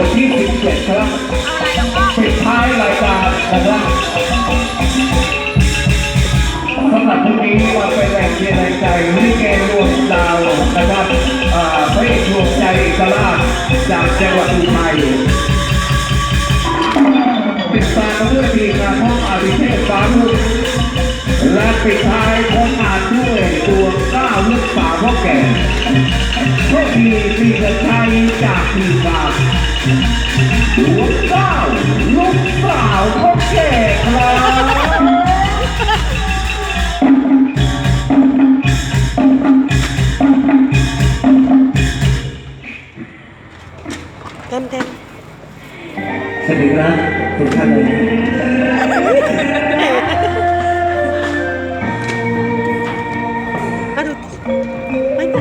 วันที่ 17 ครับปิดท้ายรายการนะครับสำหรับพรุ่งนี้เราไปแรงเชียร์แรงใจลิเกรวมดาวนะครับอ่าพระเอกดวงใจเอกราจากจังหวัดอุทัยติดตามด้วยทีมงานห้องอาริเทพฟ้ามุกและปิดท้ายคนอาจด้วยดวก้าวลึกป่าพ่อแก่โชคดีมีเงินใช้จากทีมงาน เต็มเต็มสวัสดีครับทุกท่านเลยมาดูไม่ไป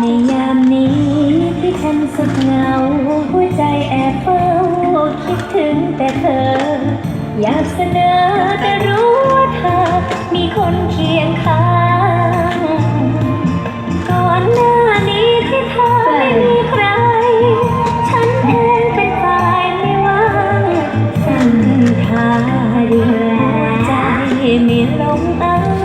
ในยามนี้ที่ฉันสุดเหงา อยากเสนอแต่รู้ว่าเธอมีคนเคียงข้าง ก่อนหน้านี้ที่เธอไม่มีใคร ฉันเองเป็นฝ่ายไม่ว่างสั่งทาดีแลใจมีลมอ้าง